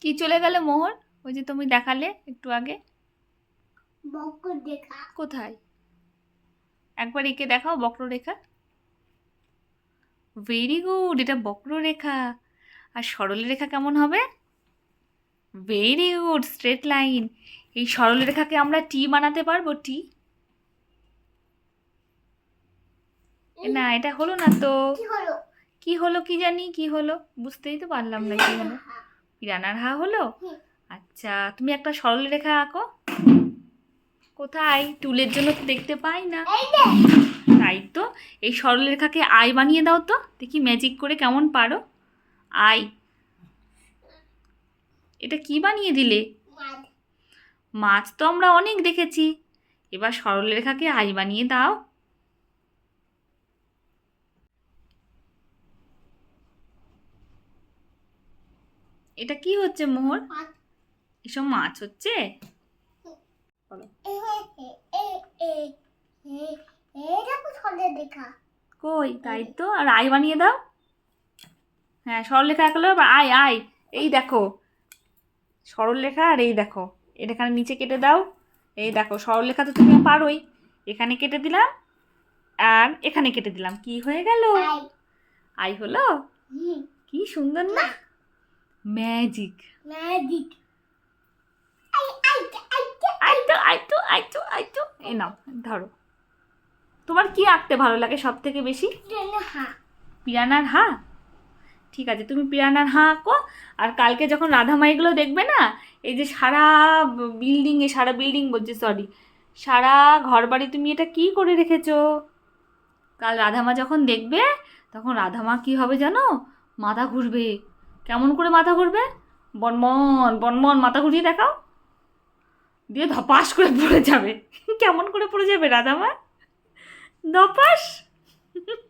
কি চলে গেল মোহর? ওই যে তুমি দেখালে একটু আগে। কোথায়? একবার এঁকে দেখাও বক্ররেখা। ভেরি গুড এটা বক্ররেখা। আর সরল রেখা কেমন হবে? ভেরি গুড স্ট্রেট লাইন এই সরলরেখাকে আমরা টি বানাতে পারব টি না এটা হলো না তো। কি হলো? কি জানি কি হলো? বুঝতেই তো পারলাম না কি হলো। পিরানার হা হলো? আচ্ছা তুমি একটা সরলরেখা আঁকো। কোথায়? টুলের জন্য তো দেখতে পাই না। তাই তো এই সরলরেখাকে আই বানিয়ে দাও তো। দেখি ম্যাজিক করে কেমন পারো। আই এটা কি বানিয়ে দিলে? মাছ। তো আমরা অনেক দেখেছি। এবার সরলরেখাকে আই বানিয়ে দাও। এটা কি হচ্ছে মোহর? এসব মাছ হচ্ছে? কই? তাই তো। আর আই বানিয়ে দাও। হ্যাঁ সরলরেখা আঁকলো আবার আয় আয় এই দেখো। সরলরেখা আর এই দেখো এটা এখানে নিচে কেটে দাও। এই দেখো সরলরেখা তো তুমি পারোই। এখানে কেটে দিলাম আর এখানে কেটে দিলাম। কি হয়ে গেল? আই। হলো? কি সুন্দর না? ম্যাজিক। ম্যাজিক। এই নাও ধরো। তোমার কি আঁকতে ভালো লাগে সব থেকে বেশি হা পিরানার হা ঠিক আছে, তুমি পিরানার আঁকো আর কালকে যখন রাধামাইগুলো দেখবে না, এই যে সারা বিল্ডিংয়ে সারা বিল্ডিং বলছি সরি সারা ঘর বাড়ি তুমি এটা কি করে রেখেছো? কাল রাধামা যখন দেখবে, তখন রাধামা কি হবে জানো? মাথা ঘুরবে। কেমন করে মাথা ঘুরবে? বনমন বনমন, মাথা ঘুরিয়ে দেখাও। দিয়ে ধপাস করে পড়ে যাবে। কেমন করে পড়ে যাবে রাধামা ধপাস।